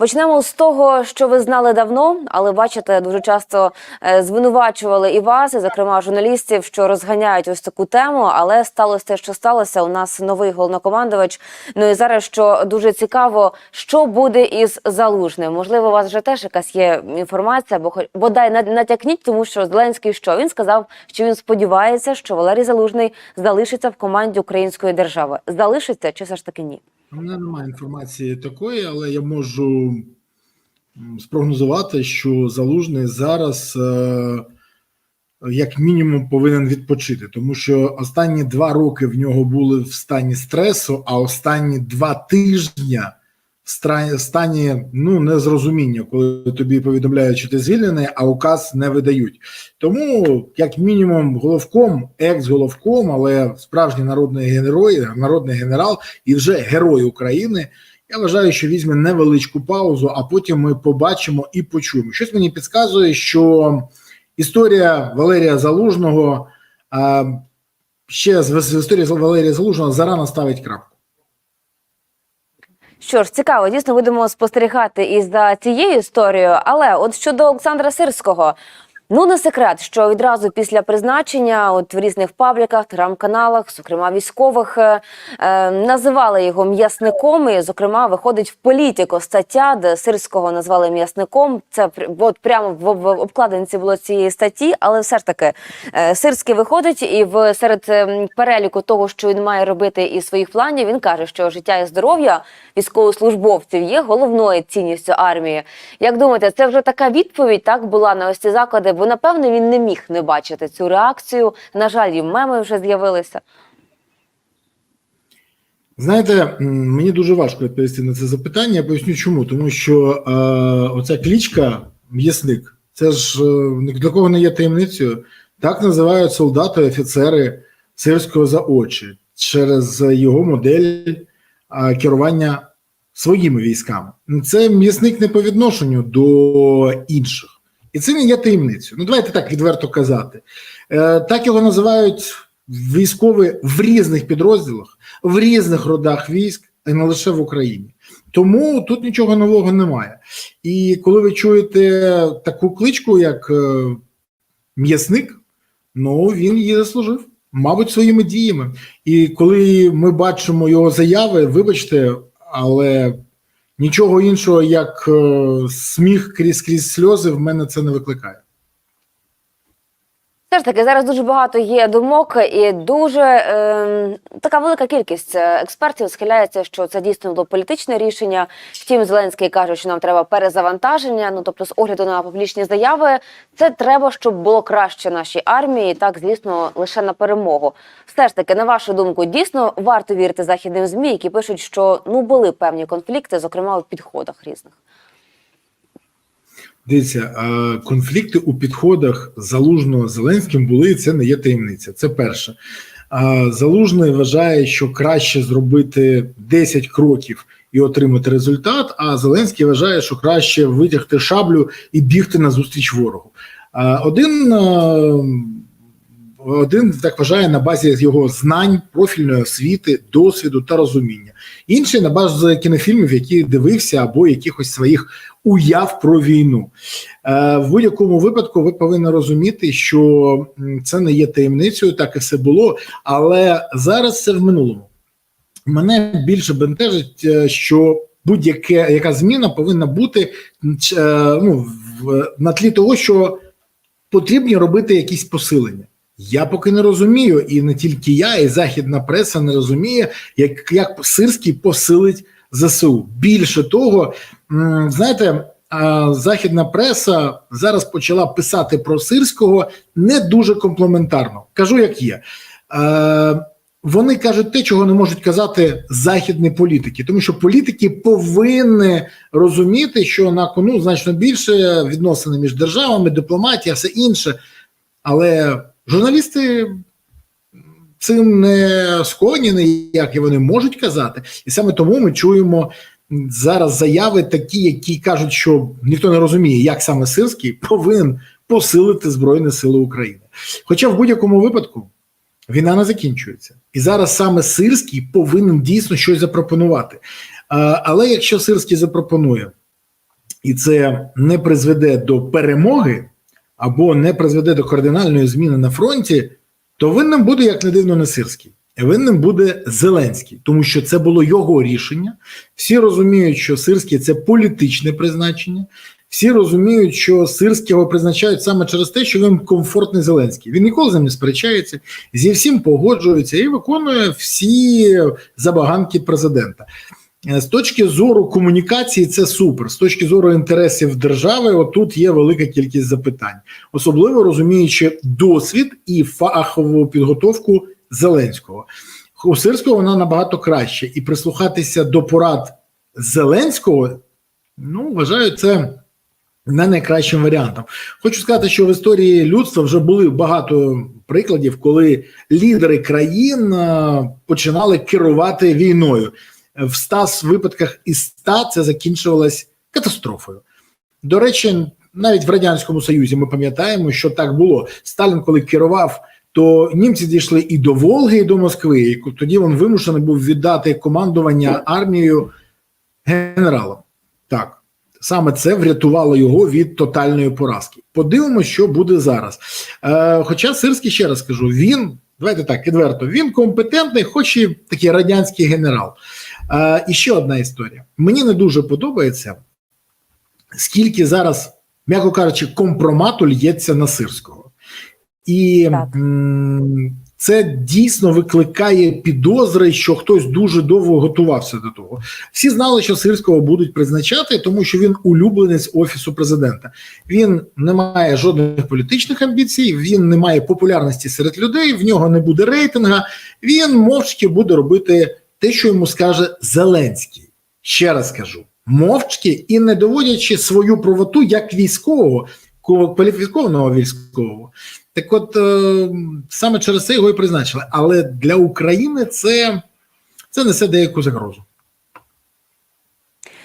Почнемо з того, що ви знали давно, але бачите, дуже часто е, звинувачували і вас, і зокрема журналістів, що розганяють ось таку тему. Але сталося те, що сталося. У нас новий головнокомандувач. Ну і зараз що дуже цікаво, що буде із залужним. Можливо, у вас вже теж якась є інформація, бо хоч- бодай натякніть, тому що Зеленський що він сказав, що він сподівається, що Валерій Залужний залишиться в команді української держави. Залишиться чи все ж таки ні? У мене немає інформації такої, але я можу спрогнозувати, що залужний зараз, е, як мінімум, повинен відпочити, тому що останні два роки в нього були в стані стресу, а останні два стра- стані ну незрозуміння, коли тобі повідомляють, що ти звільнений, а указ не видають. Тому, як мінімум, головком, екс-головком, але справжній народний герой, народний генерал і вже герой України. Я вважаю, що візьме невеличку паузу, а потім ми побачимо і почуємо. Щось мені підказує, що історія Валерія Залужного ще з історії Валерія Залужного зарано ставить крапку. Що ж, цікаво, дійсно будемо спостерігати і за цією історією. Але от щодо Олександра Сирського, ну не секрет, що відразу після призначення, от в різних пабліках, телеграм-каналах, зокрема військових, е, е, називали його м'ясником. І, зокрема, виходить в політико стаття, де Сирського назвали м'ясником. Це от прямо в, в обкладинці було цієї статті, але все ж таки е, Сирський виходить і в серед ем, переліку того, що він має робити із своїх планів, він каже, що життя і здоров'я військовослужбовців є головною цінністю армії. Як думаєте, це вже така відповідь так була на ось ці заклади? Бо напевно він не міг не бачити цю реакцію. На жаль, і меми вже з'явилися. Знаєте, мені дуже важко відповісти на це запитання. Я поясню чому. Тому що е, оця клічка м'ясник, це ж е, для кого не є таємницею. Так називають солдати, офіцери сирського за очі через його модель е, керування своїми військами. Це м'ясник не по відношенню до інших. І це не є таємницею. Ну, давайте так відверто казати. Е, так його називають військові в різних підрозділах, в різних родах військ, і не лише в Україні. Тому тут нічого нового немає. І коли ви чуєте таку кличку, як е, м'ясник, ну він її заслужив, мабуть, своїми діями. І коли ми бачимо його заяви, вибачте, але нічого іншого, як е, сміх крізь крізь сльози, в мене це не викликає. Все ж таки, зараз дуже багато є думок, і дуже ем, така велика кількість е, експертів схиляється, що це дійсно було політичне рішення. Втім, Зеленський каже, що нам треба перезавантаження. Ну тобто, з огляду на публічні заяви, це треба, щоб було краще нашій армії. Так, звісно, лише на перемогу. Все ж таки, на вашу думку, дійсно варто вірити західним змі, які пишуть, що ну були певні конфлікти, зокрема у підходах різних. Дивіться, конфлікти у підходах залужного Зеленським були, і це не є таємниця. Це перше. Залужний вважає, що краще зробити 10 кроків і отримати результат. А Зеленський вважає, що краще витягти шаблю і бігти назустріч ворогу. Е, Один один так вважає на базі його знань, профільної освіти, досвіду та розуміння. Інший на базі кінофільмів, які дивився, або якихось своїх уяв про війну. Е, В будь-якому випадку ви повинні розуміти, що це не є таємницею, так і все було, але зараз це в минулому. Мене більше бентежить, е, що будь-яка яка зміна повинна бути е, ну, на тлі того, що потрібні робити якісь посилення. Я поки не розумію, і не тільки я, і західна преса не розуміє, як, як Сирський посилить ЗСУ. Більше того, знаєте, західна преса зараз почала писати про Сирського не дуже комплементарно. Кажу, як є. Вони кажуть те, чого не можуть казати західні політики, тому що політики повинні розуміти, що на кону значно більше відносини між державами, дипломатія, все інше. Але журналісти цим не скоєні ніяк, і вони можуть казати. І саме тому ми чуємо зараз заяви такі, які кажуть, що ніхто не розуміє, як саме Сирський повинен посилити Збройні Сили України. Хоча в будь-якому випадку війна не закінчується. І зараз саме Сирський повинен дійсно щось запропонувати. Але якщо Сирський запропонує і це не призведе до перемоги або не призведе до кардинальної зміни на фронті, то винним буде, як не дивно, не Сирський. Винним буде Зеленський, тому що це було його рішення. Всі розуміють, що Сирський це політичне призначення. Всі розуміють, що Сирського призначають саме через те, що він комфортний Зеленський. Він ніколи з ним не сперечається, зі всім погоджується і виконує всі забаганки президента. Е, З точки зору комунікації, це супер. З точки зору інтересів держави, отут є велика кількість запитань, особливо розуміючи досвід і фахову підготовку Зеленського. У Сирського вона набагато краще, і прислухатися до порад Зеленського, ну вважаю, це не найкращим варіантом. Хочу сказати, що в історії людства вже були багато прикладів, коли лідери країн е, починали керувати війною. В 100 випадках із 100 це закінчувалось катастрофою. До речі, навіть в радянському союзі ми пам'ятаємо, що так було. Сталін, коли керував, то німці дійшли і до Волги, і до Москви. І тоді він вимушений був віддати командування армією генералам. Так, саме це врятувало його від тотальної поразки. Подивимося, що буде зараз. Е, хоча Сирський, ще раз скажу, він давайте так відверто, він компетентний, хоч і такий радянський генерал. Е, і ще одна історія. Мені не дуже подобається, скільки зараз, м'яко кажучи, компромату лється на Сирського. І м, це дійсно викликає підозри, що хтось дуже довго готувався до того. Всі знали, що Сирського будуть призначати, тому що він улюбленець офісу президента. Він не має жодних політичних амбіцій, він не має популярності серед людей, в нього не буде рейтинга. Він мовчки буде робити те, що йому скаже Зеленський. Ще раз кажу: мовчки і не доводячи свою правоту як військового, кваліфікованого військового. Так от е, саме через це його і призначили. Але для України це, це несе деяку загрозу.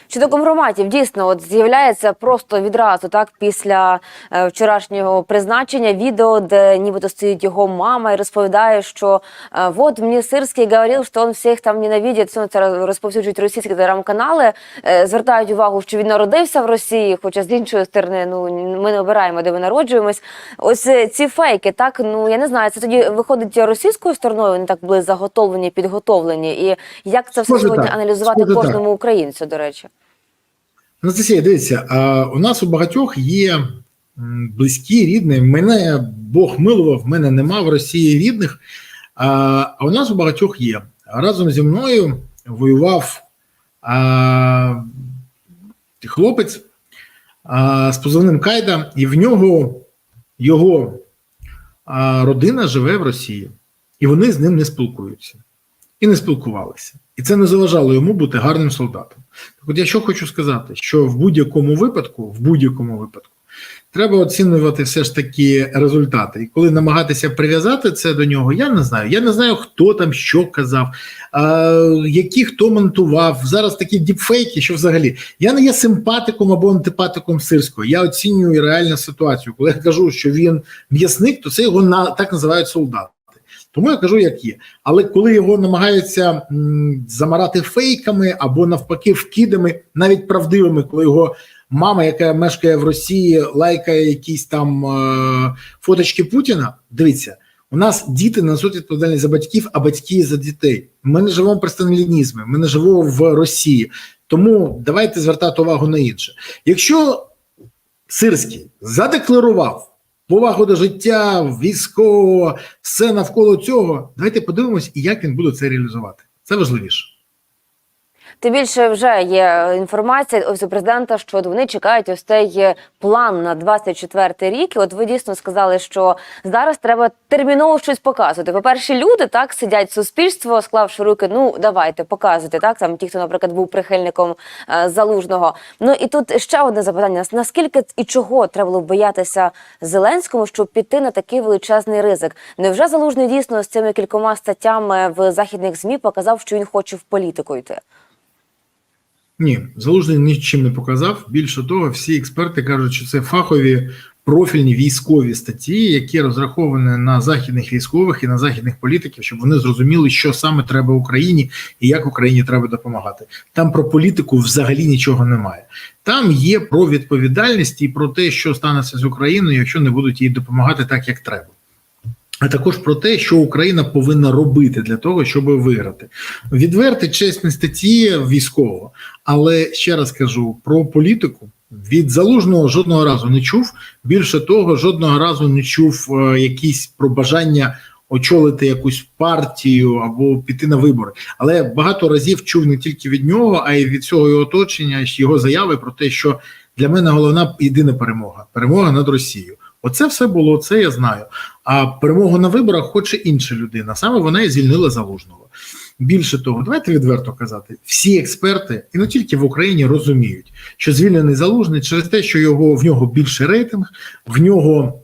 Щодо компроматів, дійсно, от з'являється просто відразу, так після е, вчорашнього призначення відео, де нібито стоїть його мама і розповідає, що е, от мені Сирський говорив, що він всіх там ненавидить. Ну, це розповсюджують російські телеграм-канали, е, звертають увагу, що він народився в Росії, хоча з іншої сторони, ну ми не обираємо, де ми народжуємось. Ось е, ці фейки, так ну я не знаю, це тоді виходить російською стороною. Вони так були заготовлені, підготовлені. І як це все сьогодні так. аналізувати так. кожному українцю, до речі. Анастасія, дивіться, у нас у багатьох є близькі, рідні. Мене Бог милував, в мене нема в Росії рідних. А, а у нас у багатьох є. Разом зі мною воював а, хлопець а, з позивним Кайда, і в нього його а, родина живе в Росії, і вони з ним не спілкуються. І не спілкувалися. І це не заважало йому бути гарним солдатом. Так от я що хочу сказати, що в будь-якому випадку, в будь-якому випадку, треба оцінювати все ж таки результати. І коли намагатися прив'язати це до нього, я не знаю. Я не знаю, хто там що казав, а, які хто монтував. Зараз такі діпфейки, що взагалі я не є симпатиком або антипатиком сирського. Я оцінюю реальну ситуацію. Коли я кажу, що він м'ясник, то це його на так називають солдати. Тому я кажу, як є. Але коли його намагаються замарати фейками або навпаки вкидами, навіть правдивими, коли його мама, яка мешкає в Росії, лайкає якісь там е, фоточки Путіна. Дивіться, у нас діти несуть відповідальність за батьків, а батьки за дітей. Ми не живемо при сталінізмі, ми не живемо в Росії. Тому давайте звертати увагу на інше. Якщо Сирський задекларував повагу до життя, військового, все навколо цього. Давайте подивимось, як він буде це реалізувати. Це важливіше. Тим більше вже є інформація офісу президента, що вони чекають ось цей план на 24 рік. І от ви дійсно сказали, що зараз треба терміново щось показувати. По перше, люди так сидять суспільство, склавши руки. Ну давайте показуйте. Так там ті, хто, наприклад, був прихильником е, залужного. Ну і тут ще одне запитання: наскільки і чого треба було боятися Зеленському, щоб піти на такий величезний ризик? Невже залужний дійсно з цими кількома статтями в західних змі показав, що він хоче в політику йти? Ні, залужний нічим не показав. Більше того, всі експерти кажуть, що це фахові профільні військові статті, які розраховані на західних військових і на західних політиків, щоб вони зрозуміли, що саме треба Україні і як Україні треба допомагати. Там про політику взагалі нічого немає. Там є про відповідальність і про те, що станеться з Україною, якщо не будуть їй допомагати так, як треба. А також про те, що Україна повинна робити для того, щоб виграти. Відверті чесні статті військового. Але ще раз кажу про політику. Від залужного жодного разу не чув. Більше того, жодного разу не чув е, якісь про бажання очолити якусь партію або піти на вибори. Але багато разів чув не тільки від нього, а й від цього його оточення, його заяви про те, що для мене головна єдина перемога перемога над Росією. Оце все було, це я знаю. А перемогу на виборах хоче інша людина. Саме вона і звільнила залужного. Більше того, давайте відверто казати, всі експерти, і не тільки в Україні, розуміють, що звільнений залужний через те, що його в нього більше рейтинг, в нього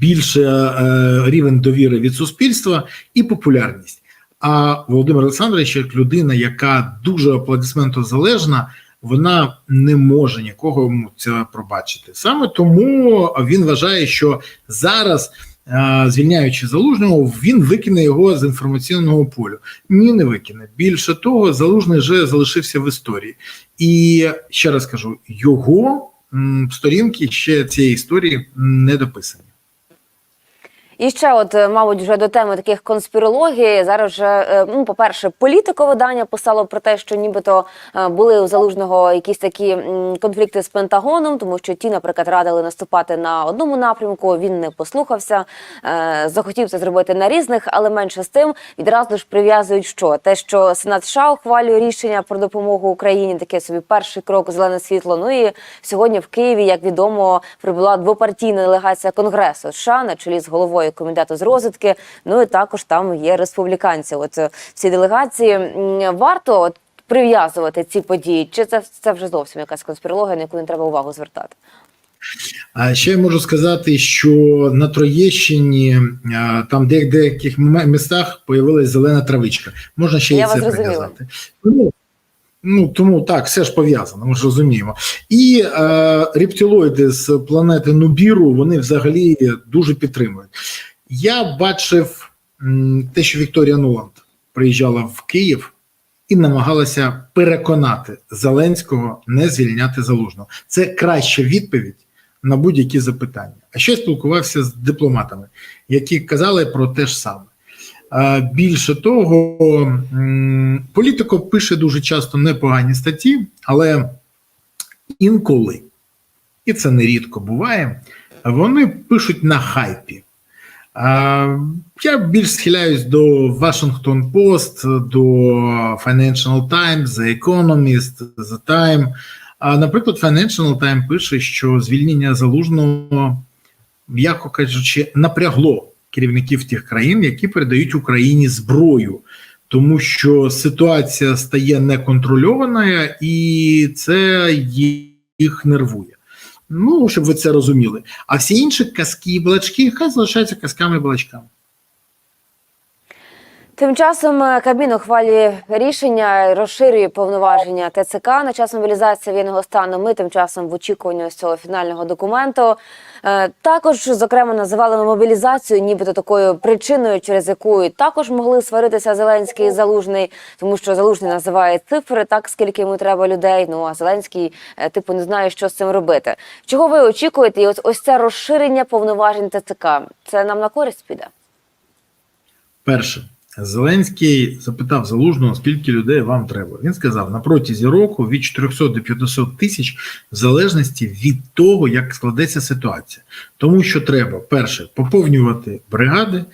більше е, рівень довіри від суспільства і популярність. А Володимир Олександрович, як людина, яка дуже аплодисментозалежна, вона не може нікого йому це пробачити. Саме тому він вважає, що зараз. е, Звільняючи залужного, він викине його з інформаційного полю. Ні, не викине. Більше того, залужний вже залишився в історії. І ще раз кажу: його сторінки ще цієї історії не дописані. І ще, от, е, мабуть, вже до теми таких конспірологій. Зараз вже, е, ну, по-перше, політиковидання писало про те, що нібито е, були у залужного якісь такі конфлікти з Пентагоном, тому що ті, наприклад, радили наступати на одному напрямку. Він не послухався, захотів це зробити на різних, але менше з тим відразу ж прив'язують, що те, що Сенат США ухвалює рішення про допомогу Україні, таке собі перший крок зелене світло. Ну і сьогодні в Києві, як відомо, прибула двопартійна делегація Конгресу США на чолі з головою комітету з розвідки. Ну і також там є республіканці. От е, в цій делегації варто от прив'язувати ці події, чи це, це вже зовсім якась конспірологія, на яку не треба увагу звертати? А ще я можу сказати, що на Троєщині там де в деяких містах появилась зелена травичка. Можна ще Я і це прив'язати. Тому, ну тому так, все ж пов'язано, ми ж розуміємо. І е, рептилоїди з планети Нубіру вони взагалі дуже підтримують. Я бачив м, те, що Вікторія Нуланд приїжджала в Київ. І намагалася переконати Зеленського не звільняти залужного. Це краща відповідь на будь-які запитання. А ще спілкувався з дипломатами, які казали про те ж саме. Більше того, політико пише дуже часто непогані статті, але інколи, і це нерідко буває, вони пишуть на хайпі. Я більш схиляюсь до Washington Post, до Financial Times, The Economist, The Time. Наприклад, Financial Times пише, що звільнення залужного, м'яко кажучи, напрягло керівників тих країн, які передають Україні зброю, тому що ситуація стає неконтрольованою, і це їх нервує. Ну, щоб ви це розуміли. А всі інші казки і балачки, хай залишаються казками і балачками. Тим часом е, Кабмін ухвалює рішення, розширює повноваження ТЦК на час мобілізації воєнного стану. Ми тим часом в очікуванні ось цього фінального документу. Е, Також, зокрема, називали мобілізацію, нібито такою причиною, через яку також могли сваритися Зеленський і Залужний, тому що Залужний називає цифри, так скільки йому треба людей. Ну а Зеленський, е, типу, не знає, що з цим робити. Чого ви очікуєте? І ось ось це розширення повноважень ТЦК. Це нам на користь піде. Перше, Зеленський запитав залужного, скільки людей вам треба. Він сказав на протязі року від 400 до 500 тисяч, в залежності від того, як складеться ситуація. Тому що треба перше поповнювати бригади.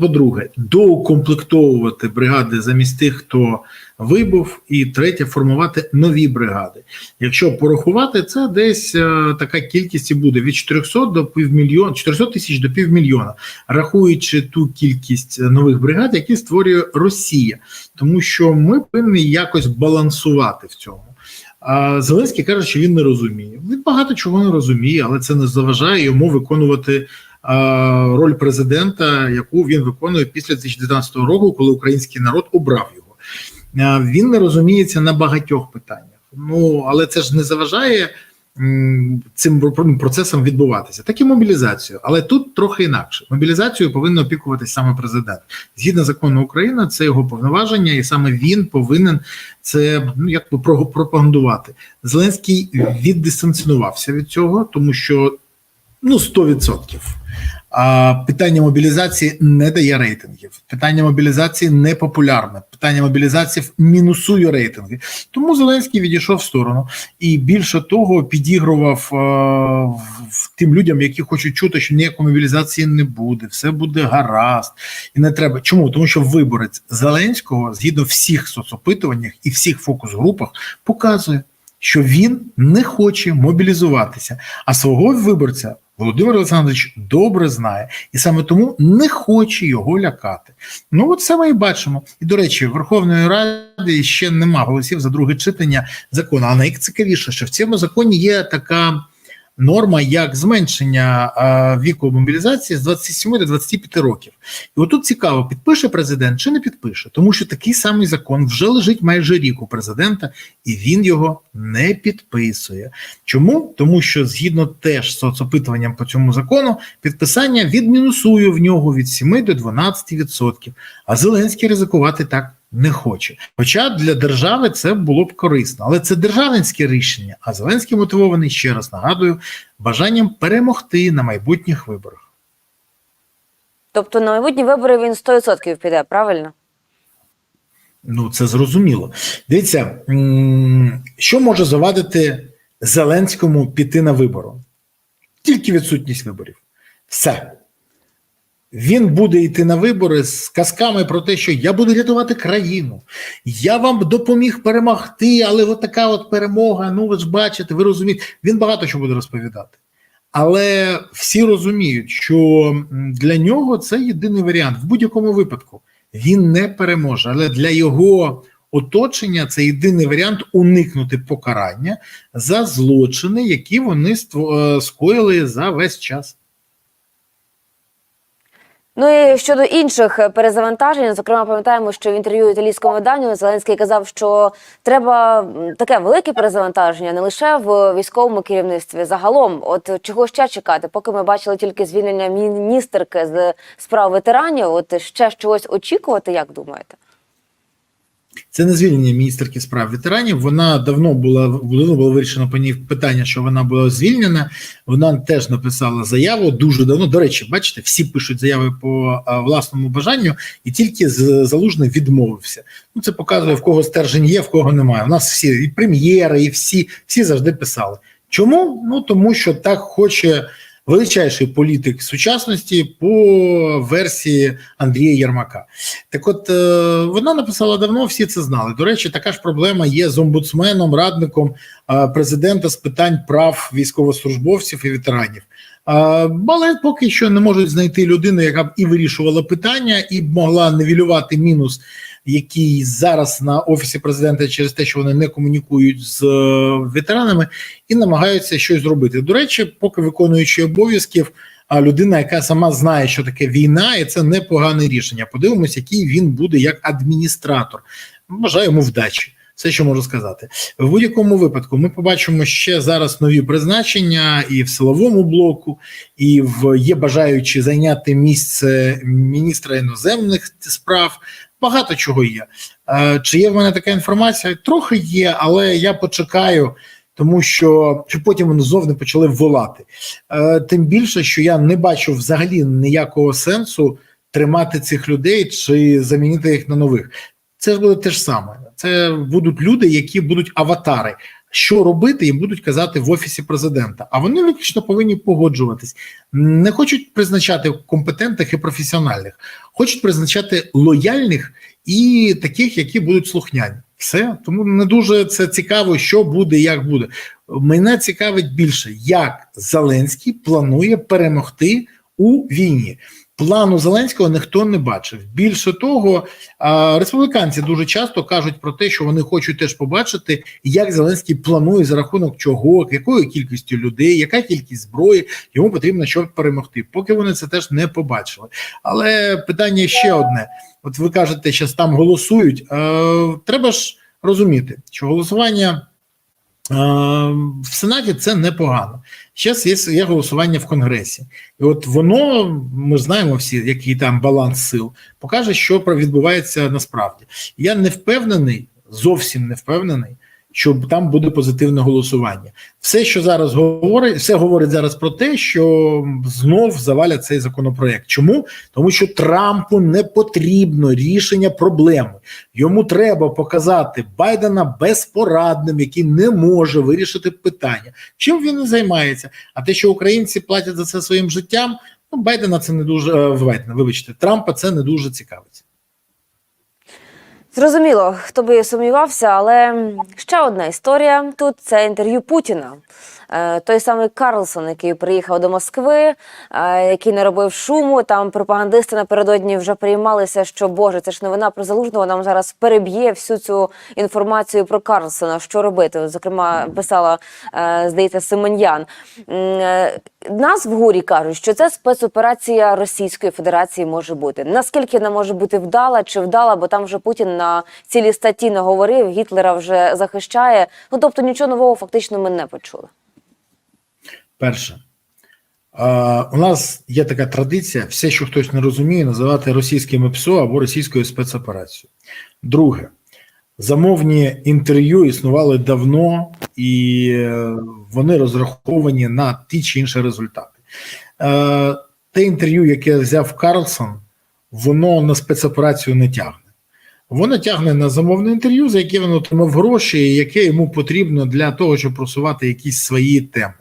По-друге, доукомплектовувати бригади замість тих, хто вибув, і третє формувати нові бригади. Якщо порахувати, це десь е, така кількість і буде від 400 до півмільйона, 400 тисяч до півмільйона, рахуючи ту кількість нових бригад, які створює Росія, тому що ми повинні якось балансувати в цьому. А Зеленський каже, що він не розуміє. Він багато чого не розуміє, але це не заважає йому виконувати роль президента, яку він виконує після 2019 року, коли український народ обрав його. Він не розуміється на багатьох питаннях. Ну але це ж не заважає цим про- процесом відбуватися, так і мобілізацію. Але тут трохи інакше. Мобілізацією повинен опікуватись саме президент. Згідно закону України, це його повноваження, і саме він повинен це ну якби про- пропагандувати. Зеленський віддистанціонувався від цього, тому що ну 100%. А питання мобілізації не дає рейтингів. Питання мобілізації не популярне. Питання мобілізації мінусує рейтинги. Тому Зеленський відійшов в сторону і більше того підігрував е, тим людям, які хочуть чути, що ніякої мобілізації не буде, все буде гаразд, і не треба. Чому? Тому що виборець Зеленського, згідно всіх соцопитуваннях і всіх фокус-групах, показує, що він не хоче мобілізуватися, а свого виборця. Володимир Олександрович добре знає і саме тому не хоче його лякати. Ну от це ми і бачимо. І до речі, Верховної Ради ще нема голосів за друге читання закону. А найцікавіше, що в цьому законі є така норма, як зменшення віку мобілізації з 27 до 25 років. І отут цікаво, підпише президент чи не підпише, тому що такий самий закон вже лежить майже рік у президента, і він його не підписує. Чому? Тому що згідно теж з соцопитуванням по цьому закону, підписання відмінусує в нього від 7 до 12%. А Зеленський ризикувати так не хоче. Хоча для держави це було б корисно, але це державницьке рішення. А Зеленський мотивований ще раз нагадую бажанням перемогти на майбутніх виборах. Тобто на майбутні вибори він 100% піде, правильно? Ну, це зрозуміло. Дивіться, що може завадити Зеленському піти на вибори? Тільки відсутність виборів. Все. Він буде йти на вибори з казками про те, що я буду рятувати країну, я вам допоміг перемогти, але от така от перемога. Ну, ви ж бачите, ви розумієте. Він багато що буде розповідати. Але всі розуміють, що для нього це єдиний варіант в будь-якому випадку. Він не переможе, але для його оточення це єдиний варіант уникнути покарання за злочини, які вони е, скоїли за весь час. Ну і щодо інших перезавантажень, зокрема, пам'ятаємо, що в інтерв'ю італійському виданню Зеленський казав, що треба таке велике перезавантаження не лише в військовому керівництві. Загалом, от чого ще чекати, поки ми бачили тільки звільнення міністерки з справ ветеранів. От ще чогось очікувати, як думаєте? Це не звільнення міністерки справ ветеранів. Вона давно була давно було вирішено по ній питання, що вона була звільнена. Вона теж написала заяву дуже давно. До речі, бачите, всі пишуть заяви по а, власному бажанню, і тільки з залужний відмовився. Ну це показує в кого стержень є, в кого немає. У нас всі і прем'єри, і всі, всі завжди писали. Чому? Ну тому що так хоче величайший політик сучасності по версії Андрія Єрмака. Так, от е, вона написала давно, всі це знали. До речі, така ж проблема є з омбудсменом, радником е, президента з питань прав військовослужбовців і ветеранів. Але поки що не можуть знайти людину, яка б і вирішувала питання, і б могла нівелювати мінус, який зараз на офісі президента через те, що вони не комунікують з е, ветеранами, і намагаються щось зробити. До речі, поки виконуючи обов'язків. А людина, яка сама знає, що таке війна, і це непогане рішення. Подивимось, який він буде як адміністратор. Бажаю йому вдачі. Все, що можу сказати, в будь-якому випадку. Ми побачимо ще зараз нові призначення і в силовому блоку, і в є бажаючі зайняти місце міністра іноземних справ. Багато чого є. Е, Чи є в мене така інформація? Трохи є, але я почекаю тому що щоб потім вони знов не почали волати. Е, Тим більше, що я не бачу взагалі ніякого сенсу тримати цих людей чи замінити їх на нових. Це ж буде те ж саме. Це будуть люди, які будуть аватари. Що робити, їм будуть казати в офісі президента, а вони виключно повинні погоджуватись. Не хочуть призначати компетентних і професіональних, хочуть призначати лояльних і таких, які будуть слухняні. Все тому не дуже це цікаво, що буде, як буде. Мене цікавить більше, як Зеленський планує перемогти у війні. Плану Зеленського ніхто не бачив. Більше того, республіканці дуже часто кажуть про те, що вони хочуть теж побачити, як Зеленський планує за рахунок чого, якою кількістю людей, яка кількість зброї йому потрібно, щоб перемогти. Поки вони це теж не побачили. Але питання ще одне: от ви кажете, що там голосують. Треба ж розуміти, що голосування в Сенаті це непогано. Зараз є, голосування в Конгресі, і от воно, ми знаємо всі, який там баланс сил, покаже, що відбувається насправді. Я не впевнений, зовсім не впевнений, що там буде позитивне голосування. Все, що зараз говорить, все говорить зараз про те, що знов завалять цей законопроект. Чому? Тому що Трампу не потрібно рішення проблеми. Йому треба показати Байдена безпорадним, який не може вирішити питання. Чим він і займається? А те, що українці платять за це своїм життям, ну Байдена це не дуже Байдена, вибачте, Трампа це не дуже цікавить. Зрозуміло, хто би сумнівався, але ще одна історія тут це інтерв'ю Путіна. Е, Той самий Карлсон, який приїхав до Москви, е, який не робив шуму. Там пропагандисти напередодні вже приймалися, що Боже, це ж новина про залужного. Нам зараз переб'є всю цю інформацію про Карлсона. Що робити? Зокрема, писала е, здається Симоньян. Нас в гурі кажуть, що це спецоперація Російської Федерації може бути. Наскільки вона може бути вдала чи вдала, бо там вже Путін на цілій статті наговорив, Гітлера вже захищає. Ну тобто нічого нового фактично ми не почули. Перше, у нас є така традиція: все, що хтось не розуміє, називати російським ПСО або російською спецоперацією. Друге, замовні інтерв'ю існували давно, і е, вони розраховані на ті чи інші результати. Е, Те інтерв'ю, яке взяв Карлсон, воно на спецоперацію не тягне. Воно тягне на замовне інтерв'ю, за яке він отримав гроші, і яке йому потрібно для того, щоб просувати якісь свої теми.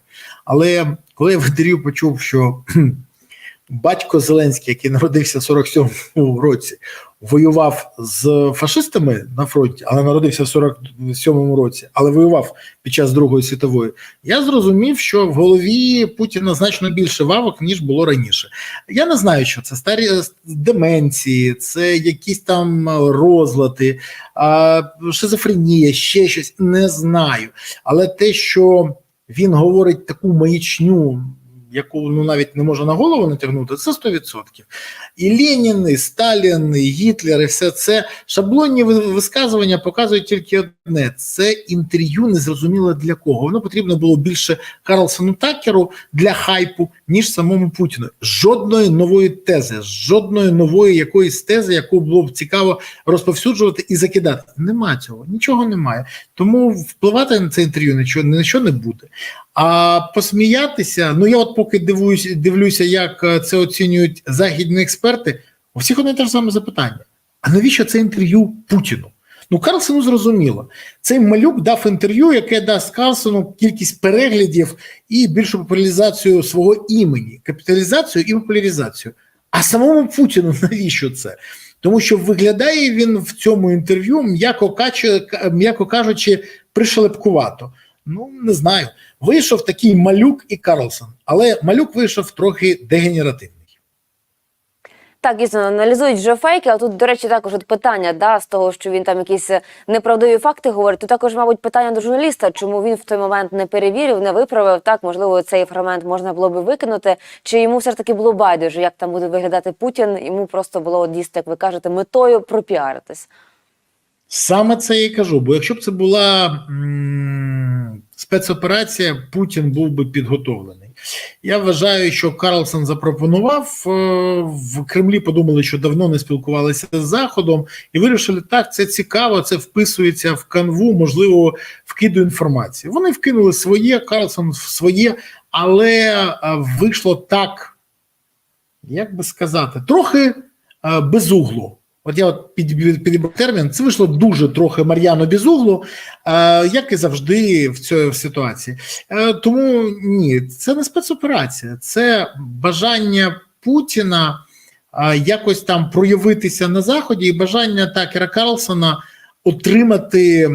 Але коли я в інтерв'ю почув, що батько Зеленський, який народився в 47-му році, воював з фашистами на фронті, але народився в 47-му році, але воював під час Другої світової, я зрозумів, що в голові Путіна значно більше вавок, ніж було раніше. Я не знаю, що це старі деменції, це якісь там розлади, шизофренія, ще щось не знаю. Але те, що він говорить таку маячню, яку ну навіть не може на голову натягнути, це 100%. І Ленін, і Сталін, і Гітлер, і все це шаблонні висказування показують тільки одне: це інтерв'ю незрозуміло для кого. Воно потрібно було більше Карлсону Такеру для хайпу, ніж самому Путіну. Жодної нової тези, жодної нової якоїсь тези, яку було б цікаво розповсюджувати і закидати. Нема цього, нічого немає. Тому впливати на це інтерв'ю нічого ні на що не буде. А посміятися, ну я от поки дивуюсь, дивлюся, як е, це оцінюють західні експерти. У всіх одне те ж саме запитання: а навіщо це інтерв'ю Путіну? Ну, Карлсону зрозуміло. Цей малюк дав інтерв'ю, яке дасть Карлсону кількість переглядів і більшу популяризацію свого імені, капіталізацію і популяризацію. А самому Путіну навіщо це? Тому що виглядає він в цьому інтерв'ю, м'яко кажучи, пришелепкувато. Ну, не знаю. Вийшов такий малюк і Карлсон, але малюк вийшов трохи дегенеративний. Так, дійсно, аналізують вже фейки, а тут, до речі, також от питання да, з того, що він там якісь е, неправдиві факти говорить. Тут також, мабуть, питання до журналіста, чому він в той момент не перевірив, не виправив. Так, можливо, цей фрагмент можна було би викинути. Чи йому все ж таки було байдуже, як там буде виглядати Путін? Йому просто було дійсно, як ви кажете, метою пропіаритись. Саме це я і кажу. Бо якщо б це була м, спецоперація, Путін був би підготовлений. Я вважаю, що Карлсон запропонував е, в Кремлі. Подумали, що давно не спілкувалися з Заходом, і вирішили, так це цікаво, це вписується в канву, можливо, вкиду інформації. Вони вкинули своє, Карлсон своє, але е, вийшло так, як би сказати, трохи е, без углу. От я от під- підібрав термін, це вийшло дуже трохи Мар'яно без углу, е, як і завжди в цій ситуації. Е, тому ні, це не спецоперація, це бажання Путіна е, якось там проявитися на заході, і бажання Такера Карлсона отримати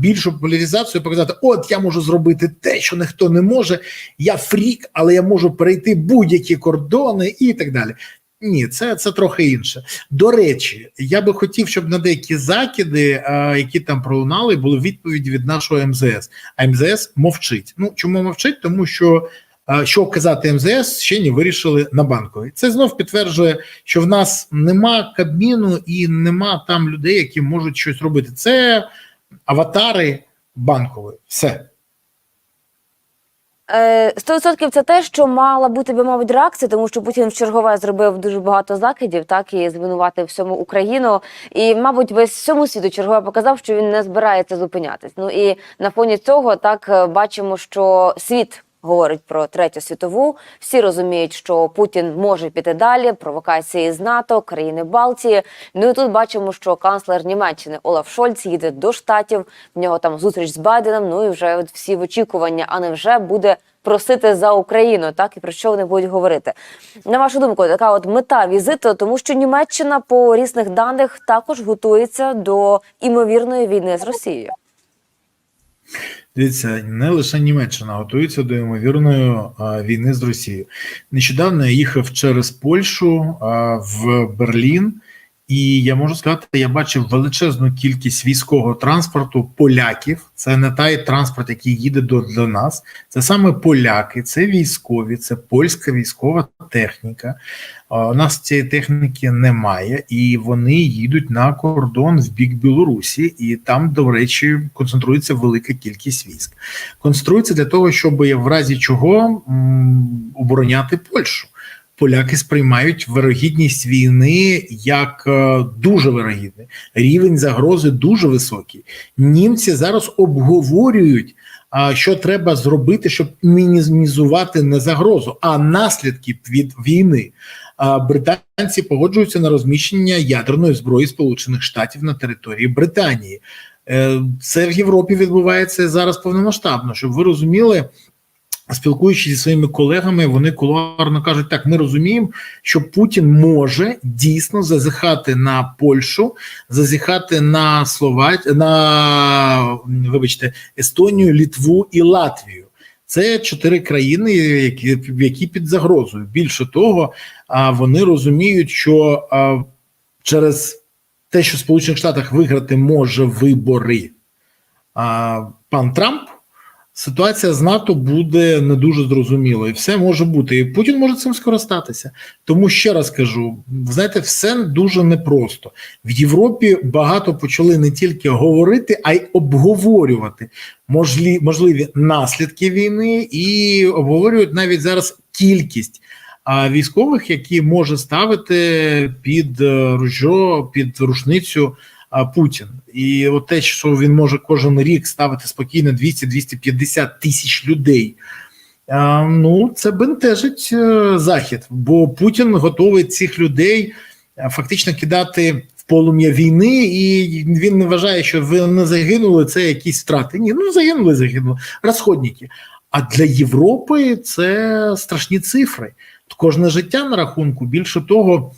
більшу популяризацію, показати: от я можу зробити те, що ніхто не може. Я фрік, але я можу перейти будь-які кордони і так далі. Ні, це, це трохи інше. До речі, я би хотів, щоб на деякі закиди, е, які там пролунали, були відповіді від нашого МЗС. А МЗС мовчить. Ну чому мовчить? Тому що е, що казати МЗС ще не вирішили на банковій. Це знов підтверджує, що в нас нема кабміну і нема там людей, які можуть щось робити. Це аватари банкової. Все. Е, 100% це те, що мала бути би, мабуть, реакція, тому що Путін в чергове зробив дуже багато закидів, так і звинуватив всьому Україну. І, мабуть, весь всьому світу чергове показав, що він не збирається зупинятись. Ну і на фоні цього так е, бачимо, що світ. Говорить про третю світову. Всі розуміють, що Путін може піти далі. Провокації з НАТО, країни Балтії. Ну і тут бачимо, що канцлер Німеччини Олаф Шольц їде до штатів. В нього там зустріч з Байденом. Ну і вже от всі в очікування, а не вже буде просити за Україну. Так і про що вони будуть говорити? На вашу думку, така от мета візиту, тому що Німеччина по різних даних також готується до імовірної війни з Росією. Дивіться, не лише Німеччина готується до ймовірної війни з Росією. Нещодавно я їхав через Польщу в Берлін, і я можу сказати, я бачив величезну кількість військового транспорту поляків. Це не той транспорт, який їде до, до нас. Це саме поляки, це військові, це польська військова техніка. У нас цієї техніки немає, і вони їдуть на кордон в бік Білорусі, і там, до речі, концентрується велика кількість військ. Концентрується для того, щоб в разі чого м, обороняти Польщу. Поляки сприймають вирогідність війни як е, дуже вирогідний. Рівень загрози дуже високий. Німці зараз обговорюють, а, що треба зробити, щоб мінімізувати не загрозу, а наслідки від війни. Британці погоджуються на розміщення ядерної зброї Сполучених Штатів на території Британії. Е, Це в Європі відбувається зараз повномасштабно, щоб ви розуміли. Спілкуючись зі своїми колегами, вони кулуарно кажуть: так, ми розуміємо, що Путін може дійсно зазіхати на Польщу, зазіхати на Словач... на вибачте Естонію, Літву і Латвію. Це чотири країни, які, які під загрозою. Більше того, а, вони розуміють, що а, через те, що в Сполучених Штатах виграти може вибори а, пан Трамп. Ситуація з НАТО буде не дуже зрозумілою. Все може бути, і Путін може цим скористатися. Тому ще раз кажу: знаєте, все дуже непросто. В Європі багато почали не тільки говорити, а й обговорювати можлі, можливі наслідки війни, і обговорюють навіть зараз кількість військових, які може ставити під е, ружьо, під рушницю. Путін і от те, що він може кожен рік ставити спокійно 200-250 тисяч людей. Ну, це бентежить е, захід, бо Путін готовий цих людей е, фактично кидати в полум'я війни, і він не вважає, що вони загинули. Це якісь втрати. Ні, ну загинули, загинули розходники. А для Європи це страшні цифри. Кожне життя на рахунку. Більше того,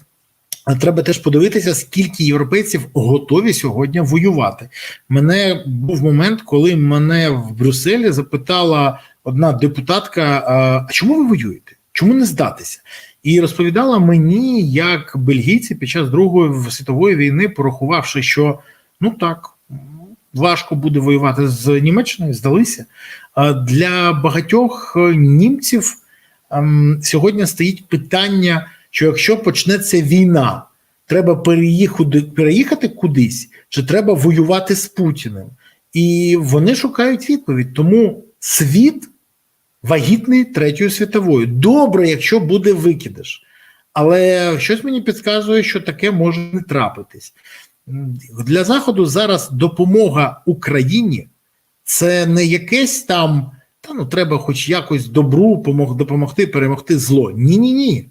треба теж подивитися, скільки європейців готові сьогодні воювати. Мене був момент, коли мене в Брюсселі запитала одна депутатка: а чому ви воюєте? Чому не здатися? І розповідала мені, як бельгійці під час Другої світової війни, порахувавши, що ну так. Важко буде воювати з Німеччиною, здалися. Для багатьох німців ем, сьогодні стоїть питання, що якщо почнеться війна, треба переїхати, кудись, чи треба воювати з Путіним. І вони шукають відповідь. Тому світ вагітний третьою світовою. Добре, якщо буде викидиш. Але щось мені підказує, що таке може не трапитись. Для Заходу зараз допомога Україні це не якесь там, та ну треба хоч якось добру допомогти перемогти зло. Ні, ні, ні.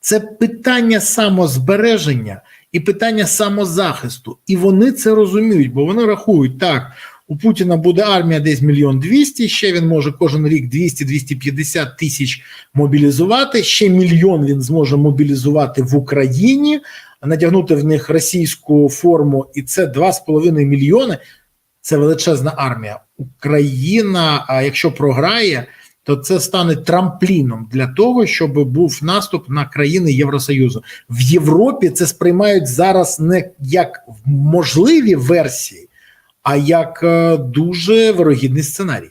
Це питання самозбереження і питання самозахисту. І вони це розуміють, бо вони рахують так. У Путіна буде армія десь мільйон двісті. Ще він може кожен рік 200-250 тисяч мобілізувати. Ще мільйон він зможе мобілізувати в Україні, надягнути в них російську форму, і це 2,5 мільйони. Це величезна армія. Україна, а якщо програє, то це стане трампліном для того, щоб був наступ на країни Євросоюзу. В Європі це сприймають зараз не як можливі версії, а як дуже вирогідний сценарій.